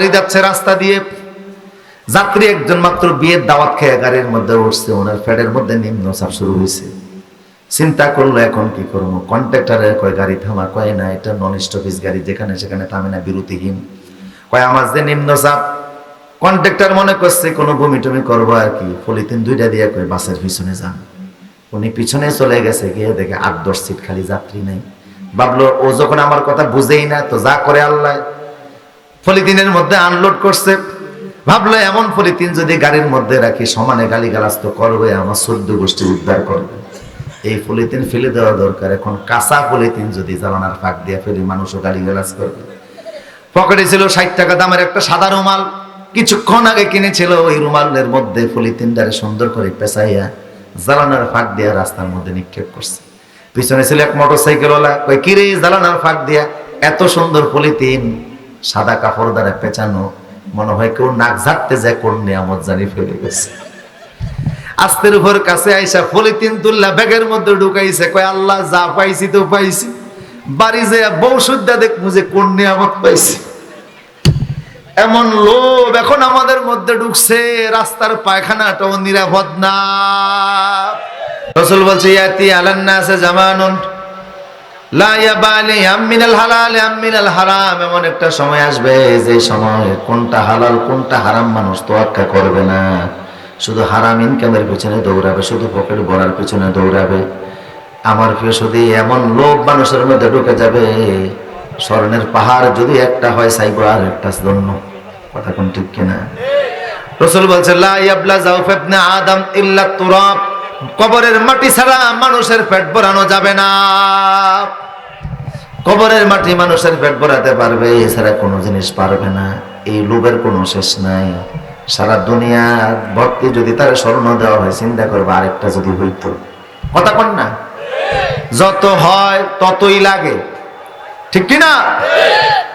গাড়ি যাচ্ছে রাস্তা দিয়ে। যাত্রী একজন মাত্র বিয়ের দাওয়াত খেয়ে গাড়ির মধ্যে উঠছে, ওনার ফ্যাটের মধ্যে নিম্ন চাপ শুরু হয়েছে। চিন্তা করল, এখন কি করব? কন্ট্রাক্টারে কয়, গাড়ি থামা কয়, না, এটা নন স্টপিস গাড়ি, যেখানে সেখানে থামে না, বিরতিহীন। কয়, আমার যে নিম্ন চাপ কন্ট্রাক্টর মনে করছে, কোনো বমি টমি করব আর কি? পলিথিন দুইটা দিয়ে কয়, বাসের পিছনে যান। উনি পিছনে চলে গেছে, গিয়ে দেখে আট, দশ সিট খালি যাত্রী নেই। ভাবলো, ও যখন আমার কথা বুঝেই না, তো যা করে আল্লাহ। পলিথিনের মধ্যে আনলোড করছে। ভাবলো এমন পলিথিন যদি গাড়ির মধ্যে রাখি, সমানে গালি গালাজ তো করবে, আমার চোদ্দ গোষ্ঠী উদ্ধার করবে। এই পলিথিন ফেলে দেওয়া দরকার। এখন কাঁচা পলিথিন যদি জ্বালানার ফাঁক দিয়ে ফেলি, মানুষও গালি গালাজ করবে। পকেটে ছিল ষাট টাকা দামের একটা সাদা রুমাল। কিছুক্ষণ আগে কিনেছিল ওই রুমালের মধ্যে পলিথিনটারে সুন্দর করে পেঁচাইয়া জ্বালানার ফাঁক দিয়া রাস্তার মধ্যে নিক্ষেপ করছে। পিছনে ছিল এক মোটর সাইকেলওয়ালা কই কিরে, জ্বালানার ফাঁক দিয়া এত সুন্দর পলিথিন সাদা কাপড় দ্বারা পেঁচানো, মনে হয় কেউ নাক ঝাড়তে যায়, কোন নিয়ামত জানি ফেলে গেছে। আস্তের উপর কাছে আইসা পলিথিন তুললা, ব্যাগের মধ্যে ঢুকাইছে, কয়, আল্লাহ, যা পাইছি তো পাইছি। বাড়ি যে বউ সুদ্ধা দেখব যে কোন নিয়ামত পাইছি। এমন লোভ এখন আমাদের মধ্যে ঢুকছে, রাস্তার পায়খানাটাও নিরাপদ না। রসুল বলছে, ইয়াতি আলান্না আছে জামানুন লা ইয়াবালি আমিনাল হালাল আমিনাল হারাম। এমন একটা সময় আসবে, যে সময় কোনটা হালাল, কোনটা হারাম মানুষ করবে না। শুধু হারাম ইনকামের পিছনে দৌড়াবে, শুধু পকেট পিছনে দৌড়াবে। আমার প্রিয় এমন লোভ মানুষের মধ্যে ঢুকে যাবে, স্বর্ণের পাহাড় যদি একটা হয় চাইব আর একটা জন্য কথা কোন ঠিক কিনা? রসুল বলছে কবরের মাটি ছাড়া মানুষের পেট ভরানো যাবে না। কবরের মাটি মানুষের পেট ভরাতে পারবে এছাড়া কোনো জিনিস পারবে না। এই লোভের কোনো শেষ নাই। সারা দুনিয়া ভর্তি যদি তার স্মরণ দেওয়া হয়, চিন্তা করবে আরেকটা যদি হইতো। কথা কন না? যত হয় ততই লাগে। ঠিক কি না